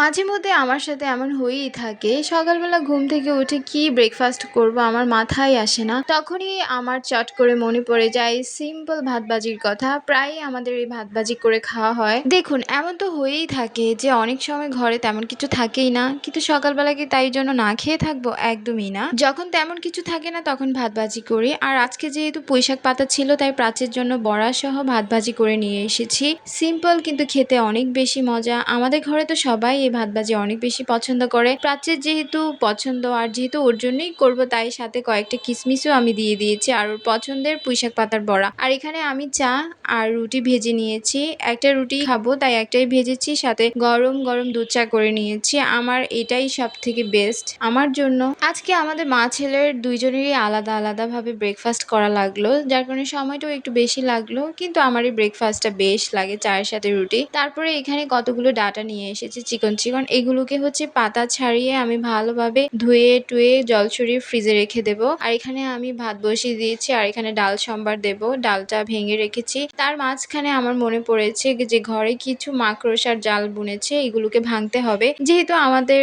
মাঝে মধ্যে আমার সাথে এমন হয়েই থাকে, সকালবেলা ঘুম থেকে উঠে কি ব্রেকফাস্ট করব আমার মাথায় আসে না। তখনই আমার চট করে মনে পড়ে যায় সিম্পল ভাতবাজির কথা প্রায় আমাদের এই ভাতবাজি করে খাওয়া হয়। দেখুন, এমন তো হয়েই থাকে যে অনেক সময় ঘরে তেমন কিছু থাকেই না, কিন্তু সকালবেলা কি তাই জন্য না খেয়ে থাকব? একদমই না। যখন তেমন কিছু থাকে না তখন ভাতবাজি করি, আর আজকে যেহেতু পুঁইশাক পাতা ছিল তাই প্রাচের জন্য বড়া সহ ভাতবাজি করে নিয়ে এসেছি। সিম্পল কিন্তু খেতে অনেক বেশি মজা, আমাদের ঘরে তো সবাই এই ভাতবাজি অনেক বেশি পছন্দ করে। প্রাচ্যের যেহেতু পছন্দ আর যেহেতু ওর জন্যই করব, তাই সাথে কয়েকটা কিসমিসও আমি দিয়ে দিয়েছি আর ওর পছন্দের পুঁইশাক পাতার বড়া। আর এখানে আমি চা আর রুটি ভেজে নিয়েছি। একটা রুটি খাব, তাই একটাই ভেজেছি, সাথে গরম গরম দুধ চা করে নিয়েছি। আমার এটাই সব থেকে বেস্ট আমার জন্য। আজকে আমাদের মা ছেলের দুইজনেরই আলাদা আলাদা ভাবে ব্রেকফাস্ট করা লাগল, যার কারণে সময়টাও একটু বেশি লাগল, কিন্তু আমার এই ব্রেকফাস্টটা বেশ লাগে, চায়ের সাথে রুটি। তারপরে এখানে কতগুলো ডাটা নিয়ে এসেছে, চিকন চিকন চিকন, এগুলোকে হচ্ছে পাতা ছাড়িয়ে আমি ভালোভাবে ধুয়ে টুয়ে জল ছড়িয়ে ফ্রিজে রেখে দেবো। আর এখানে আমি ভাত বসিয়ে দিয়েছি, আর এখানে ডাল সম্বার দেব। ডালটা ভেঙে রেখেছি। তার মাঝখানে আমার মনে পড়েছে যে ঘরে কিছু মাকড়সার জাল বুনেছে, এগুলোকে ভাঙতে হবে। যেহেতু আমাদের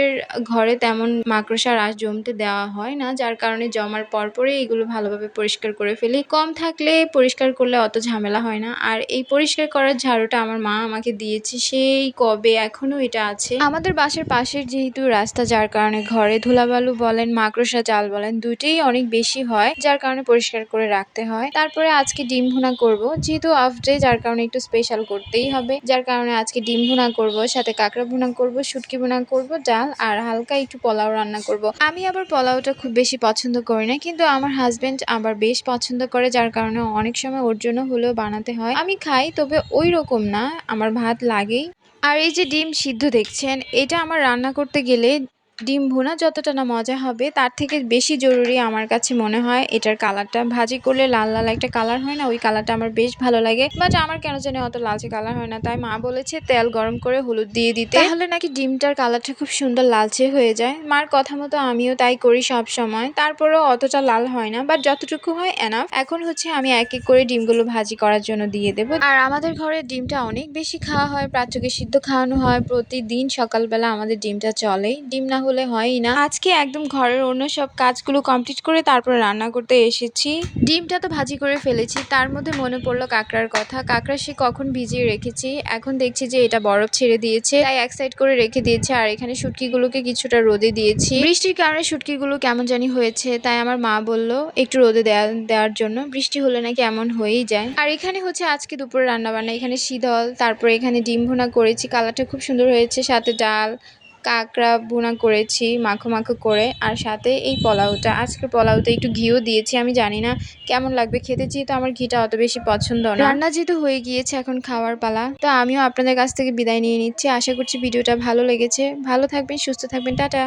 ঘরে তেমন মাকড়সার আশ জমতে দেওয়া হয় না, যার কারণে জমার পরপরই এগুলো ভালোভাবে পরিষ্কার করে ফেলি। কম থাকলে পরিষ্কার করলে অত ঝামেলা হয় না। আর এই পরিষ্কার করার ঝাড়ুটা আমার মা আমাকে দিয়েছে, সেই কবে এখনও এটা আছে। আমাদের বাসার পাশের যেহেতু রাস্তা, যার কারণে ঘরে ধুলাবালু বলেন, মাকড়সা জাল বলেন, দুটোই অনেক বেশি হয়, যার কারণে পরিষ্কার করে রাখতে হয়। তারপরে আজকে ডিম ভুনা করব। যেহেতু অফ ডে যার কারণে একটু স্পেশাল করতেই হবে। যার কারণে আজকে ডিম ভুনা করব, সাথে কাঁকড়া ভুনা করব, শুটকি ভুনা করব, ডাল আর হালকা একটু পোলাও রান্না করব। আমি আবার পোলাওটা খুব বেশি পছন্দ করি না, কিন্তু আমার হাজবেন্ড আবার বেশ পছন্দ করে, যার কারণে অনেক সময় ওর জন্য হলেও বানাতে হয়। আমি খাই, তবে ওই রকম না, আমার ভাত লাগেই। আর এই যে ডিম সিদ্ধ দেখছেন এটা আমার রান্না করতে গেলে ডিম ভুনা যতটা না মজা হবে, তার থেকে বেশি জরুরি আমার কাছে মনে হয় এটার কালারটা। ভাজি করলে লাল লাল একটা কালার হয় না, ওই কালারটা আমার বেশ ভালো লাগে। বাট আমার কেন জানি অত লালচে কালার হয় না, তাই মা বলেছে তেল গরম করে হলুদ দিয়ে দিতে। তাহলে নাকি ডিমটার কালারটা খুব সুন্দর লালচে হয়ে যায়। মার কথা মতো আমিও তাই করি সব সময় তারপরেও অতটা লাল হয় না, বাট যতটুকু হয় এনাফ এখন হচ্ছে আমি এক এক করে ডিমগুলো ভাজি করার জন্য দিয়ে দেবো। আর আমাদের ঘরে ডিমটা অনেক বেশি খাওয়া হয়, প্রাচ্যকে সিদ্ধ খাওয়ানো হয়। প্রতিদিন সকালবেলা আমাদের ডিমটা চলেই। ডিম না হলে হয়ই না। আজকে একদম ঘরের অন্য সব কাজগুলো কমপ্লিট করে তারপরে রান্না করতে এসেছি। ডিমটা তো ভাজি করে ফেলেছি, তার মধ্যে মনে পড়ল কাঁকড়ার কথা। কাঁকড়া সে কখন ভিজিয়ে রেখেছি? এখন দেখছি যে এটা বরফ ছেড়ে দিয়েছে, তাই এক সাইড করে রেখে দিয়েছে, আর এখানে শুটকিগুলোকে কিছুটা রোদে দিয়েছি। বৃষ্টির কারণে শুটকিগুলো কেমন জানি হয়েছে, তাই আমার মা বলল একটু রোদে দেওয়া দেওয়ার জন্য। বৃষ্টি হলে নাকি এমন হয়েই যায়। আর এখানে হচ্ছে আজকে দুপুরে রান্না বান্না এখানে শীতল তারপরে এখানে ডিম ভোনা করেছি, কালারটা খুব সুন্দর হয়েছে, সাথে ডাল কাঁকড়া ভুনা করেছি, মাখো মাখো করে। আর সাথে এই পোলাওটা। আজকে পোলাওতে একটু ঘিও দিয়েছি, আমি জানি না কেমন লাগবে। খেতে যেহেতু আমার ঘিটা অত বেশি পছন্দ না। রান্না যেহেতু হয়ে গিয়েছে এখন খাওয়ার পালা, তো আমিও আপনাদের কাছ থেকে বিদায় নিয়ে নিচ্ছি। আশা করছি ভিডিওটা ভালো লেগেছে। ভালো থাকবেন, সুস্থ থাকবেন। টাটা।